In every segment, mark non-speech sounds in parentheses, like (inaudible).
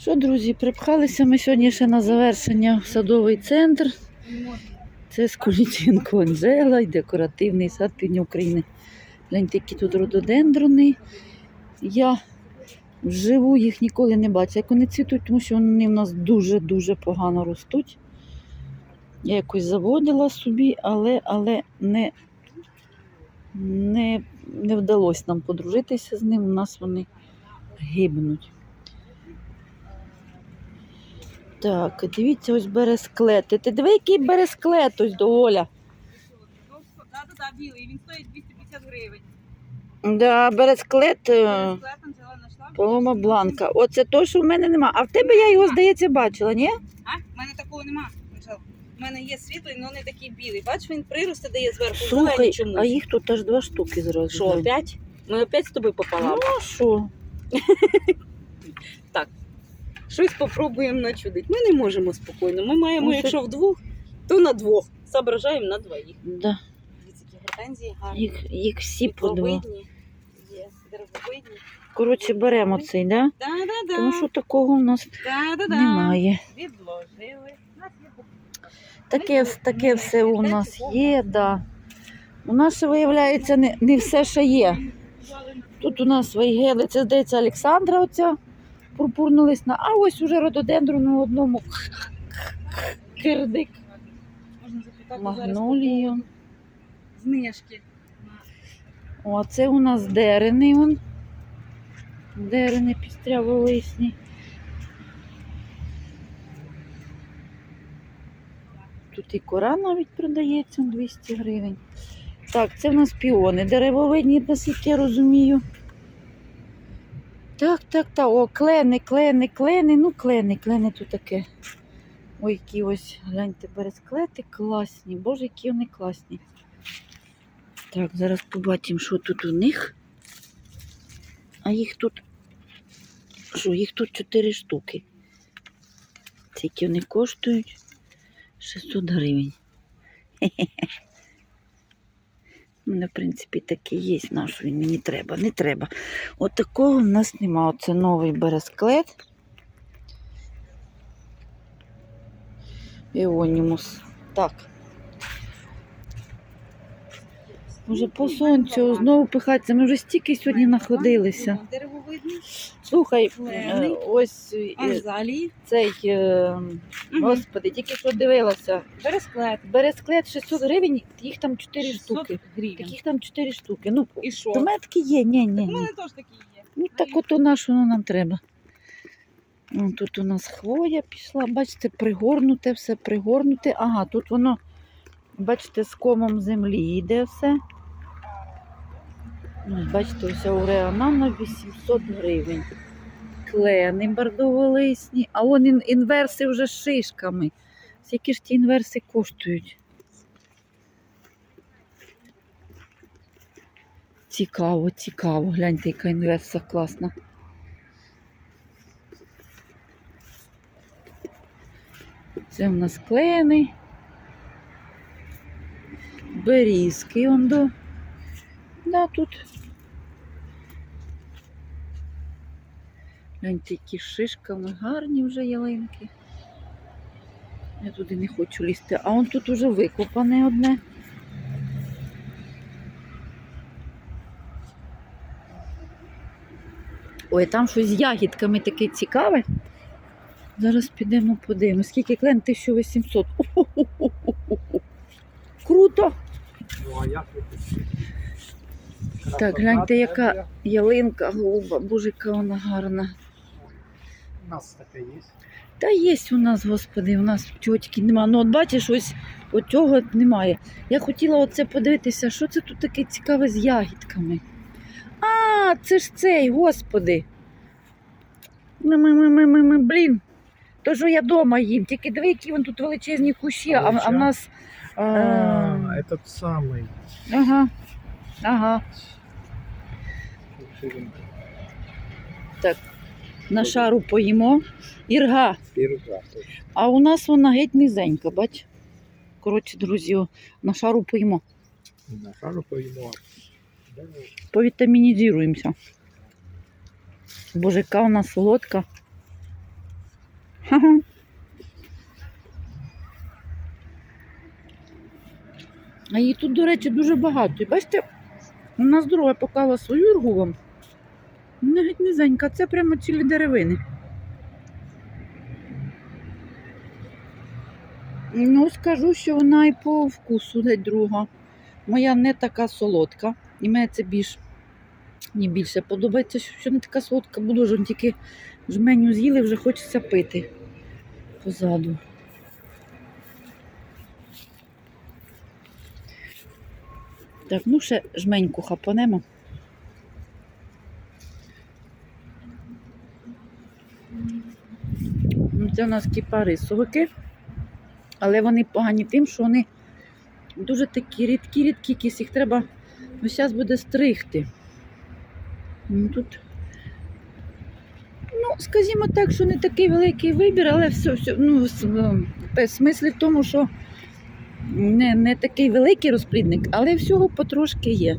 Що, друзі, припхалися ми сьогодні ще на завершення в садовий центр. Це Скуліченко Анжела і декоративний сад Півдня України. Гляньте, які тут рододендрони. Я вживу їх ніколи не бачила. Як вони цвітуть, тому що вони в нас дуже-дуже погано ростуть. Я якось заводила собі, але, але не, не, не вдалося нам подружитися з ним. У нас вони гибнуть. Так, дивіться, ось бересклети. Ти диви, який бересклет ось до Оля. Так, так, так, білий, він стоїть 250 гривень. Да, бересклет е, Анжела знайшла. Полома Бланка. Оце то, що в мене нема. А в тебе я його, здається, бачила, ні? А? В мене такого нема. Анжела. У мене є світлий, але не такий білий. Бачиш, він приросте дає зверху. Слухай, зелені чомусь. а їх тут аж два штуки зразу. Що, опять? Ми опять з тобою Ну, пополам. а що? Щось попробуємо начудити. Ми не можемо спокійно. Ми маємо, Ну, це- якщо вдвох, то на двох. Соображаємо на двоїх. Да. Дивіться, гортензії гарні. Їх, їх всі по два. Є, деревовидні. Коротше, беремо цей, да? Да-да-да. Тому що такого в нас Да-да-да. немає. Відложили. У нас є Таке, таке все у нас є, да. У нас ще, виявляється, не, не все ще є. Тут у нас вейгели, це здається Олександра оця пурпурно-лисна, а ось уже рододендрон у одному кирдик. Можна запитати Магнолію. Знижки. О, а це у нас дерени. Вон. Дерени пістряво-лисні. Тут і кора навіть продається 200 гривень. Так, це в нас піони. Деревовидні, наскільки я розумію. Так, так, так. О, клени, клени, клени. Ну, клени, клени тут таке. Ой, які ось, гляньте, бересклети класні. Боже, які вони класні. Так, зараз побачимо, що тут у них. А їх тут. Що, їх тут 4 штуки. Скільки вони коштують? 600 гривень. У мене, в принципі, такий є, наш він мені треба. Не треба. От такого в нас нема. Оце новий бересклет. Іонімус. Так. Уже по сонцю знову пихатися. Ми вже стільки сьогодні находилися. Слухай, е, ось е, цей, е, господи, тільки що дивилася. Бересклет. Бересклет 600 гривень, їх там 4 штуки. Таких там 4 штуки. Ну, І що? у мене такі є, ні, ні, У ні. мене теж такі є. Ну так от у воно нам треба. Тут у нас хвоя пішла, бачите, пригорнуте, все пригорнуте. Ага, тут воно, бачите, з комом землі йде все. Бачите, ось ауреанана 800 гривень. Клени бордово-лисні, а ін- інверси вже з шишками. Скільки ж ті інверси коштують? Цікаво, цікаво. Гляньте, яка інверса класна. Це в нас клени. Берізки он до. Да, тут. Гляньте, які шишками гарні вже ялинки. Я туди не хочу лізти. А он тут уже викопане одне. Ой, там щось з ягідками таке цікаве. Зараз підемо подивимось. Скільки клен 1800. О-хо-хо-хо-хо-хо. Круто! Ну, а як? Так, гляньте, яка ялинка голуба. Боже, яка вона гарна. У нас таке є. Та є у нас, господи, у нас тьотьки нема. Ну, от бачиш, ось цього немає. Я хотіла оце подивитися, що це тут таке цікаве з ягідками. А, це ж цей, господи. Ми-ми-ми-ми-ми, блін. То що я вдома їм, тільки диви, які вон тут величезні кущі, а, а в нас. А, этот самий. Ага. Ага. На шару поїмо. Ірга. Ірга. А у нас вона геть низенька, бач. Коротше, друзі, на шару поїмо. На шару поїмо. Повітамінізуємося. Боже, яка вона солодка. Ага. А її тут, до речі, дуже багато. І бачите, у нас дорога покала свою юргу вам. Вона геть низенька, це прямо цілі деревини. Ну, скажу, що вона і по вкусу геть друга. Моя не така солодка. І мені це більш, мені більше подобається, що не така солодка, бо дуже тільки жменю з'їли, вже хочеться пити позаду. Так, ну ще жменьку хапанемо. Це у нас кіпарисовики, але вони погані тим, що вони дуже такі рідкі, рідкі якісь, їх треба весь час буде стригти. Ну, тут, ну, скажімо так, що не такий великий вибір, але все, все ну, в в смислі в тому, що не, не такий великий розплідник, але всього потрошки є.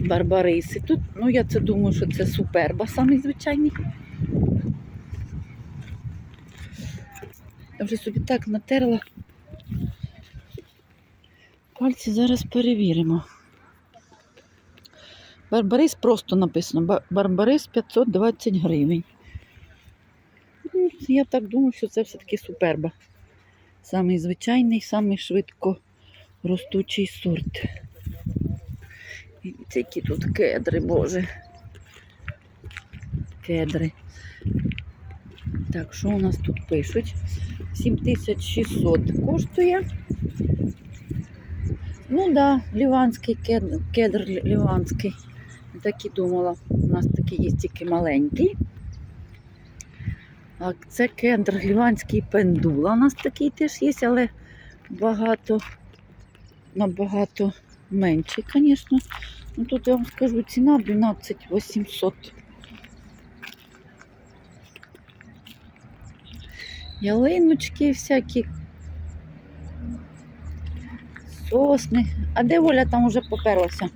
Барбариси. Тут, ну я це думаю, що це суперба, самий звичайний. Я вже собі так натерла. Пальці зараз перевіримо. Барбарис просто написано. Барбарис 520 гривень. Ну, Я так думаю, що це все-таки суперба. Самий звичайний, самий швидко ростучий сорт. Які тут кедри, боже. Кедри. Так, що у нас тут пишуть? 7600 коштує. Ну да, ліванський кедр, кедр ліванський. Так і думала. У нас такий є тільки маленький. А це кедр ліванський пендула. У нас такий теж є, але багато, набагато менший, звісно. Ну тут я вам скажу ціна 12 800. Ялиночки всякі. Сосни. А де Оля там уже поперлася?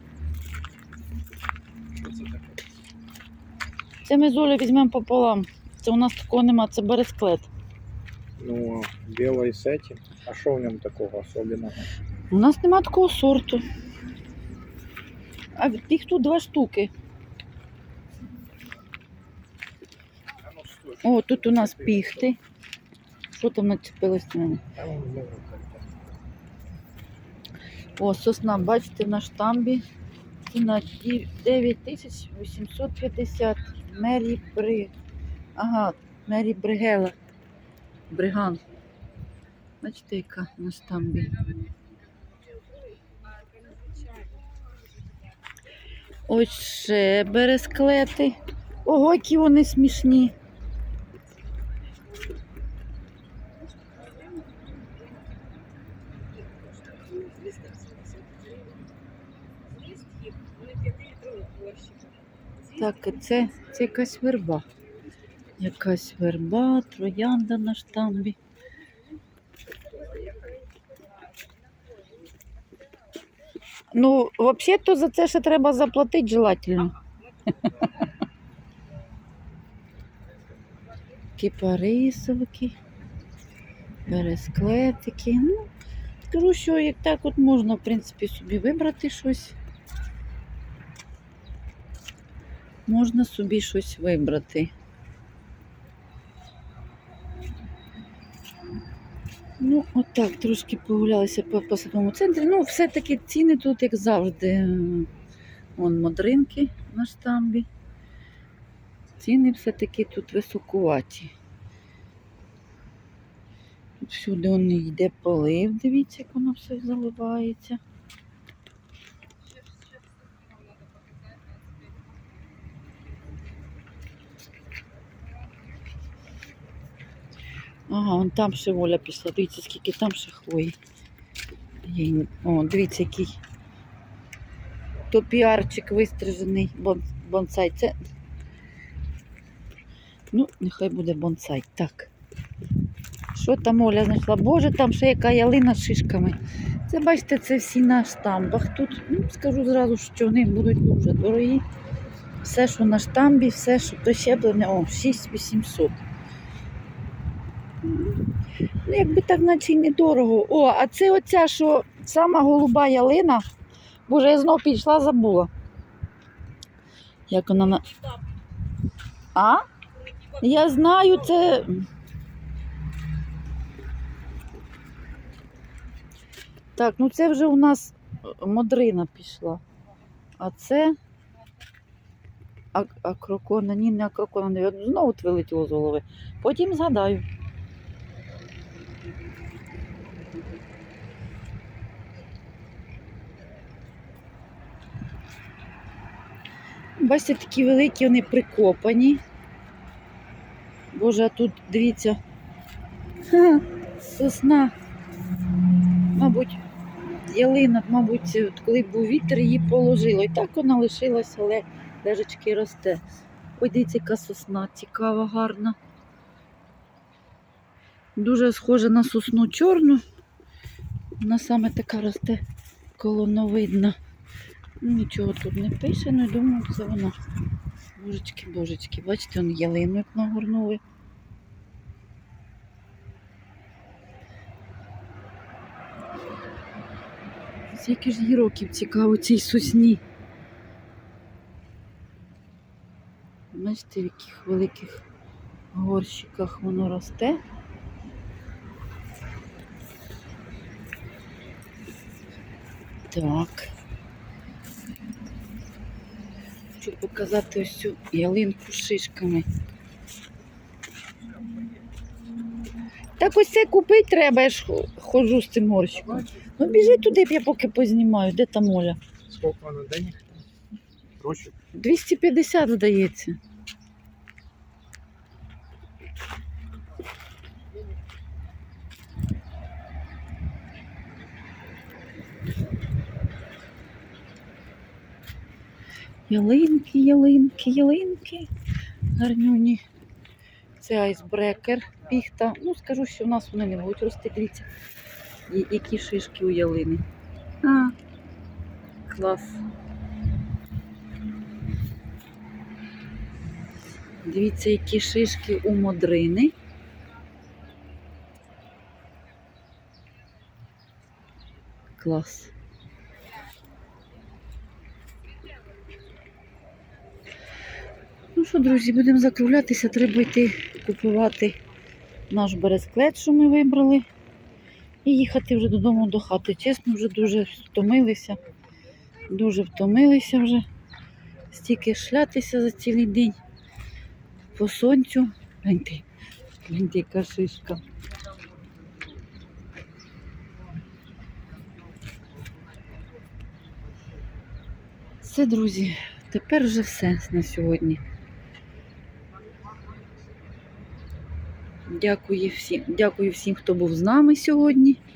Це ми з Олею візьмемо пополам. Це у нас такого нема, це бересклет. Ну, з этим. А що в ньому такого особенного? У нас нема такого сорту. А їх тут два штуки. О, тут у нас піхти. Що там начепилось на мене? О, сосна, бачите, на штамбі. Ціна 9850. Мері Бри. Ага, Мері Бригела. Бриган. Бачите, яка на штамбі. Ось ще бересклети. Ого, які вони смішні. Так, це, це якась верба. Якась верба, троянда на штамбі. Ну, взагалі-то за це ще треба заплатити желательно. Кипарисовики, бересклетики. Ну, скажу, що як так от можна, в принципі, собі вибрати щось. Можна собі щось вибрати. Ну, отак, трошки погулялися по посадовому центрі. Ну, все-таки ціни тут, як завжди. Вон модринки на штамбі. Ціни все-таки тут високуваті. Всюди он йде полив, дивіться, як воно все заливається. Ага, вон там ще воля пішла. Дивіться, скільки там ще хвої. О, дивіться, який топіарчик вистрижений бон, бонсай. Це. Ну, нехай буде бонсай. Так. Що там Оля знайшла? Боже, там ще яка ялина з шишками. Це бачите, це всі на штамбах. Тут, ну, скажу зразу, що вони будуть дуже дорогі. Все, що на штамбі, все, що прищеплене, о, 6800. Ну, якби так, наче й недорого. О, а це оця, що сама голуба ялина. Боже, я знов пішла, забула. Як вона на. А? Я знаю, це. Так, ну це вже у нас е, модрина пішла. А це. А, акрокона, ні, не акрокона, знову вилетіло з голови. Потім згадаю. Бачите, такі великі, вони прикопані. Боже, а тут дивіться. Ха, (laughs) сосна. Мабуть, ялина, мабуть, коли був вітер, її положило. І так вона лишилася, але лежачки росте. Ой, яка сосна цікава, гарна. Дуже схожа на сосну чорну. Вона саме така росте колоновидна. Ну, Нічого тут не пише, ну думаю, це вона. Божечки, божечки, бачите, он ялину як нагорнули. Скільки ж їй років цікаво цій сосні. Бачите, в яких великих горщиках воно росте. Так. Хочу показати ось цю ялинку з шишками. Так ось це купити треба, я ж ходжу з цим горщиком. Ну біжи туди, я поки познімаю. Де там Оля? Сколько на день? Гроші? 250, здається. Ялинки, ялинки, ялинки. Гарнюні. Це айсбрекер, піхта. Ну, скажу, що в нас вони не будуть рости. Дивіться, і- які шишки у ялини. А, клас. Дивіться, які шишки у модрини. Клас. Ну що, друзі, будемо закруглятися. Треба йти купувати наш бересклет, що ми вибрали. І їхати вже додому до хати. Чесно, вже дуже втомилися. Дуже втомилися вже. Стільки шлятися за цілий день по сонцю. Гляньте, гляньте, яка шишка. Все, друзі, тепер вже все на сьогодні. Дякую всім, дякую всім, хто був з нами сьогодні.